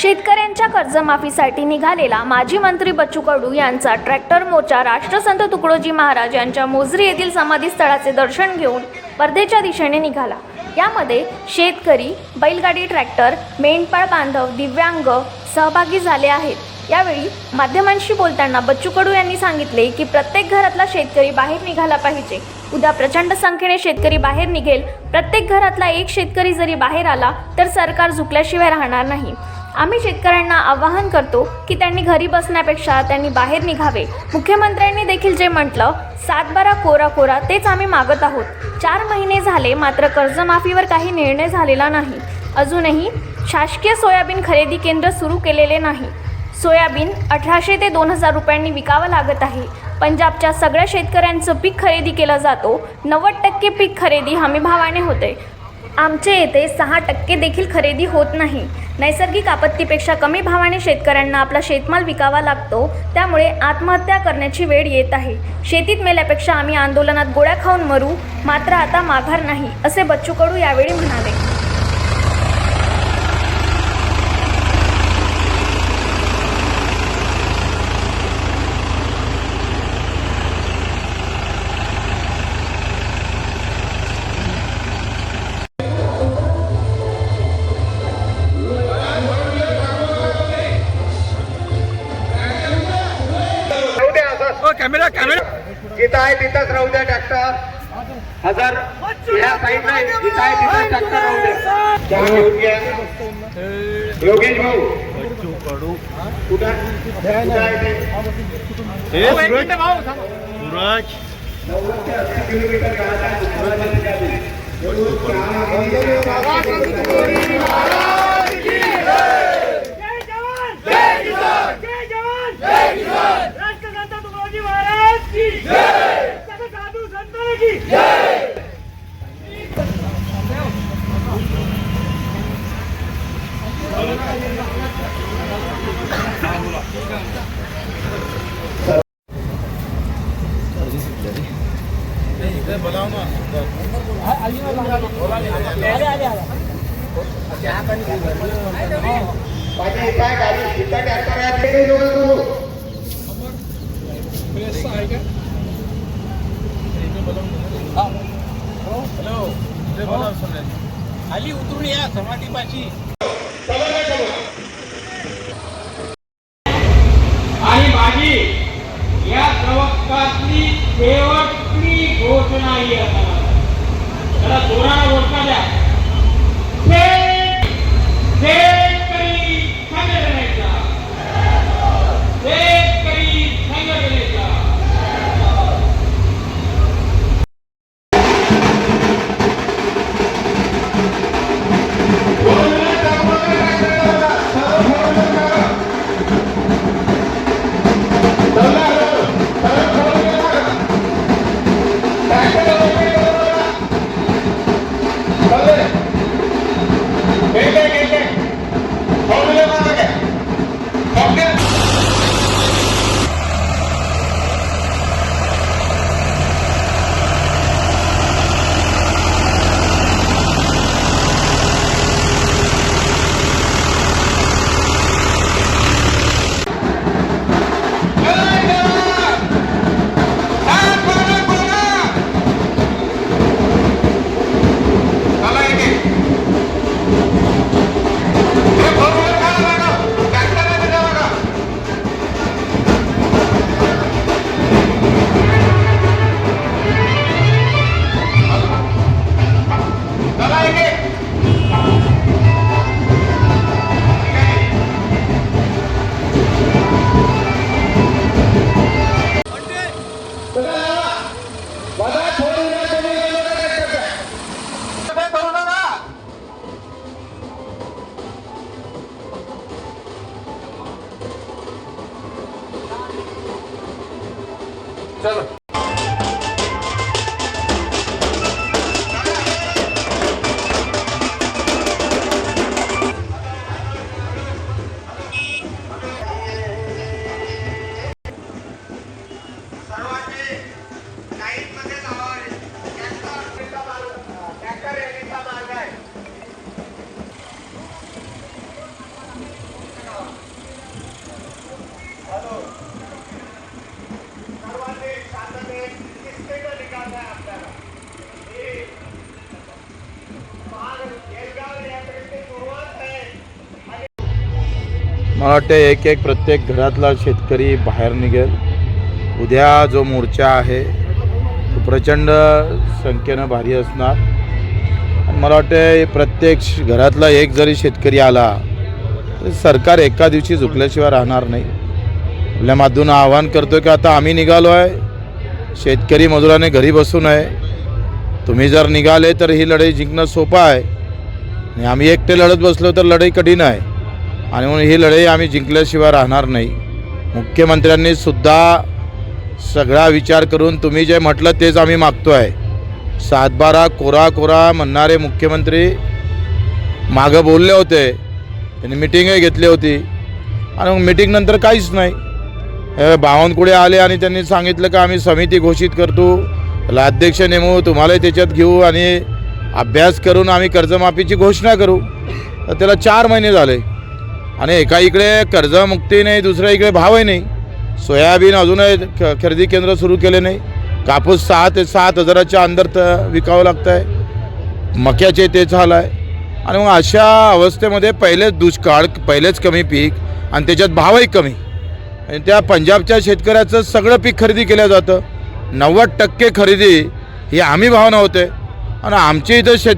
शेतकऱ्यांच्या कर्जमाफीसाठी निघालेला माजी मंत्री बच्चू कडू यांचा ट्रॅक्टर मोर्चा राष्ट्रसंत तुकडोजी महाराज यांच्या मोजरी येथील समाधीस्थळाचे दर्शन घेऊन वर्धेच्या दिशेने निघाला. यामध्ये शेतकरी बैलगाडी ट्रॅक्टर मेंढपाळ बांधव दिव्यांग सहभागी झाले आहेत. यावेळी माध्यमांशी बोलताना बच्चू कडू यांनी सांगितले की प्रत्येक घरातला शेतकरी बाहेर निघाला पाहिजे. उद्या प्रचंड संख्येने शेतकरी बाहेर निघेल. प्रत्येक घरातला एक शेतकरी जरी बाहेर आला तर सरकार झुकल्याशिवाय राहणार नाही. आम्ही शेतकऱ्यांना आवाहन करतो की त्यांनी घरी बसण्यापेक्षा त्यांनी बाहेर निघावे. मुख्यमंत्र्यांनी देखील जे म्हटलं सातबारा कोरा कोरा तेच आम्ही मागत आहोत. चार महिने झाले मात्र कर्जमाफीवर काही निर्णय झालेला नाही. अजूनही शासकीय सोयाबीन खरेदी केंद्र सुरू केलेले नाही. सोयाबीन अठराशे ते दोन हजार रुपयांनी विकावं लागत आहे. पंजाबच्या सगळ्या शेतकऱ्यांचं पीक खरेदी केलं जातो. नव्वद टक्के पीक खरेदी हमीभावाने होते. आमच्या येथे सहा टक्के देखील खरेदी होत नाही. नैसर्गिक आपत्तीपेक्षा कमी भावाने शेतकऱ्यांना आपला शेतमाल विकावा लागतो त्यामुळे आत्महत्या करण्याची वेळ येत आहे. शेतीत मेल्यापेक्षा आम्ही आंदोलनात गोळ्या खाऊन मरू मात्र आता माघार नाही असे बच्चू कडू यावेळी म्हणाले. आहे तिथंच राहू द्या ट्रॅक्टर हजार या साईडला जिथं आहे तिथंच ट्रॅक्टर राहू द्या. चहा घेऊन घ्या. योगेश भाऊ? सूरज. किलोमीटर गावात आहे. सुरुवातीला गावी. म्हणून चहा घेऊन जय जवान! जय किसान जय जवान! जय किसान राष्ट्रसंत तुकडोजी महाराज की करू खाली उतरून या समाधीपाशी आणि घोषणा मला वाटतं एक एक प्रत्येक घरातला शेतकरी बाहेर निघेल. उद्या जो मोर्चा आहे तो प्रचंड संख्येनं भारी असणार. मला वाटतं प्रत्येक श- घरातला एक जरी शेतकरी आला तर सरकार एका दिवशी झुकल्याशिवाय राहणार नाही. आपल्या माध्यमातून आवाहन करतो की आता आम्ही निघालो आहे शेतकरी मजुराने घरी बसू नये. तुम्ही जर निघाले तर ही लढाई जिंकणं सोपं आहे. आणि आम्ही एकटे लढत बसलो तर लढाई कठीण आहे. आणि म्हणून ही लढाई आम्ही जिंकल्याशिवाय राहणार नाही. मुख्यमंत्र्यांनी सुद्धा सगळा विचार करून तुम्ही जे म्हटलं तेच आम्ही मागतो आहे सातबारा कोरा कोरा म्हणणारे मुख्यमंत्री मागं बोलले होते. त्यांनी मिटिंगही घेतली होती. आणि मग मिटिंगनंतर काहीच नाही. बावनकुळे आले आणि त्यांनी सांगितलं का आम्ही समिती घोषित करतो. त्याला अध्यक्ष नेमू तुम्हालाही त्याच्यात घेऊ आणि अभ्यास करून आम्ही कर्जमाफीची घोषणा करू. तर त्याला चार महिने झाले. आणि एका इकडे कर्जमुक्ती नाही दुसऱ्या इकडे भावही नाही. सोयाबीन अजूनही ख खरेदी केंद्र सुरू केले नाही. कापूस सहा ते सात हजाराच्या अंदर तर विकावं लागतं आहे मक्याचे ते झालं आहे आणि मग अशा अवस्थेमध्ये पहिलेच दुष्काळ पहिलेच कमी पीक आणि त्याच्यात भावही कमी. आणि त्या पंजाबच्या शेतकऱ्याचं सगळं पीक खरेदी केलं जातं. नव्वद टक्के खरेदी ही आम्ही भावना होते. आणि आमच्या इथं शेत